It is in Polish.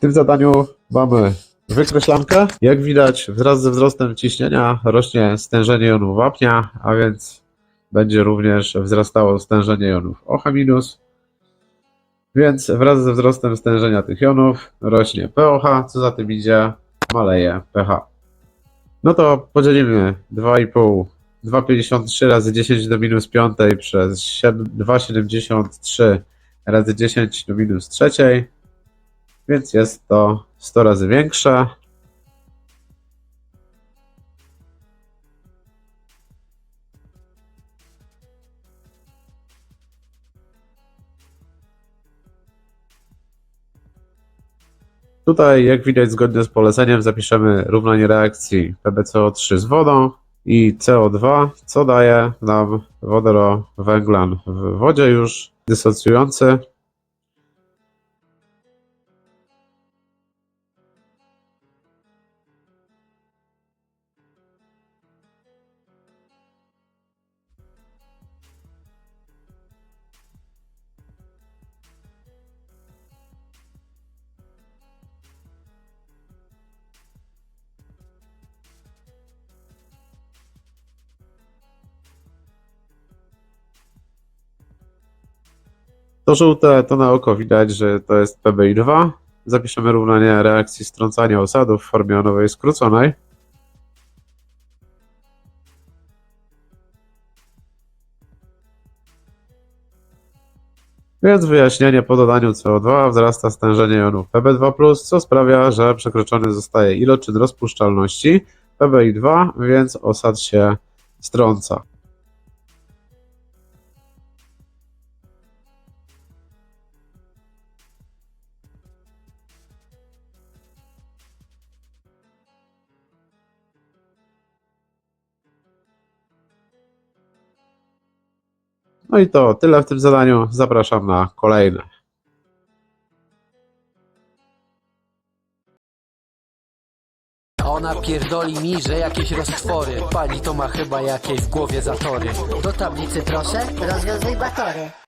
tym zadaniu mamy wykreślankę. Jak widać, wraz ze wzrostem ciśnienia rośnie stężenie jonów wapnia, a więc będzie również wzrastało stężenie jonów OH-. Więc wraz ze wzrostem stężenia tych jonów rośnie POH, co za tym idzie, maleje pH. No to podzielimy 2,5, 2,53 razy 10 do minus 5 przez 7 2,73 razy 10 do minus 3, więc jest to 100 razy większe. Tutaj, jak widać, zgodnie z poleceniem zapiszemy równanie reakcji PbCO3 z wodą i CO2, co daje nam wodorowęglan w wodzie już dysocjujący. To żółte to na oko widać, że to jest PBI2. Zapiszemy równanie reakcji strącania osadów w formie jonowej skróconej. Więc wyjaśnienie po dodaniu CO2 wzrasta stężenie jonów Pb2+, co sprawia, że przekroczony zostaje iloczyn rozpuszczalności PBI2, więc osad się strąca. No i to tyle w tym zadaniu. Zapraszam na kolejne. Ona pierdoli mi, że jakieś roztwory Pani to ma chyba jakieś w głowie zatory Do tablicy proszę. Rozwiązuj batory.